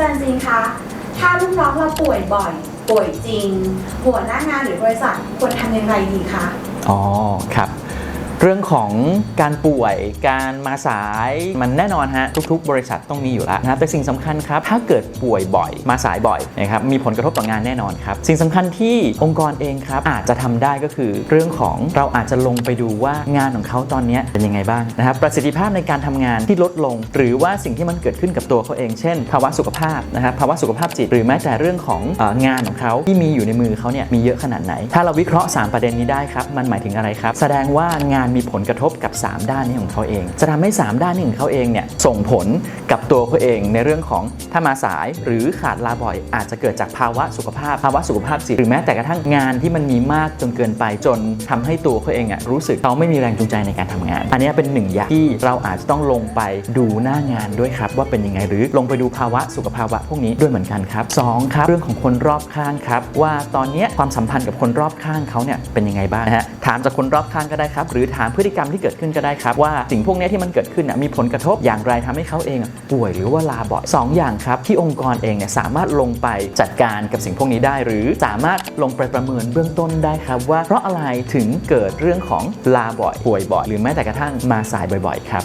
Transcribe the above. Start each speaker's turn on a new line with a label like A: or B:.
A: จารย์จริงคะถ้าลูกน้องเราป่วยบ่อย ป่วยจริง หัวหน้างานหรือบริษัทควรทำยังไงดีคะ
B: อ๋อ ครับ เรื่องของการป่วยการมาสายมันแน่นอนฮะทุก ๆ บริษัทต้องมีอยู่แล้วนะครับแต่สิ่งสำคัญครับถ้าเกิดป่วยบ่อย มาสายบ่อยนะครับมีผลกระทบต่องานแน่นอนครับสิ่งสำคัญที่องค์กรเองครับอาจจะทำได้ก็คือเรื่องของเราอาจจะลงไปดูว่างานของเขาตอนนี้เป็นยังไงบ้างนะครับประสิทธิภาพในการทำงานที่ลดลง หรือว่าสิ่งที่มันเกิดขึ้นกับตัวเขาเองเช่น ภาวะสุขภาพนะครับภาวะสุขภาพจิตหรือแม้แต่เรื่องของงานของเขาที่มีอยู่ในมือเขาเนี่ยมีเยอะขนาดไหน ถ้าเราวิเคราะห์ 3 ประเด็นนี้ได้ครับมันหมายถึงอะไรครับ แสดงว่างานมีผลกระทบกับ 3 ด้านนี้ของเขาเอง จะทำให้ 3 ด้านนี้ของเขาเองเนี่ยส่งผลกับตัวเขาเองในเรื่องของถ้ามาสายหรือขาดลาบ่อย อาจจะเกิดจากภาวะสุขภาพ ภาวะสุขภาพจิตหรือแม้แต่กระทั่งงานที่มันมีมากจนเกินไปจนทำให้ตัวเขาเองอะรู้สึกเขาไม่มีแรงจูงใจในการทำงาน อันนี้เป็นหนึ่งอย่างที่เราอาจจะต้องลงไปดูหน้างานด้วยครับ ว่าเป็นยังไงหรือลงไปดูภาวะสุขภาวะพวกนี้ด้วยเหมือนกันครับสองครับเรื่องของคนรอบข้างครับว่าตอนนี้ความสัมพันธ์กับคนรอบข้างเขาเนี่ยเป็นยังไงบ้างนะฮะถามจากคนรอบข้างก็ได้ครับ หรือถามพฤติกรรมที่เกิดขึ้นก็ได้ครับ ว่าสิ่งพวกนี้ที่มันเกิดขึ้นมีผลกระทบอย่างไรทำให้เขาเองป่วยหรือว่าลาบ่อยสองอย่างครับที่องค์กรเองเนี่ยสามารถลงไปจัดการกับสิ่งพวกนี้ได้ หรือสามารถลงไปประเมินเบื้องต้นได้ครับ ว่าเพราะอะไรถึงเกิดเรื่องของลาบ่อยป่วยบ่อยหรือแม้แต่กระทั่งมาสายบ่อยๆครับ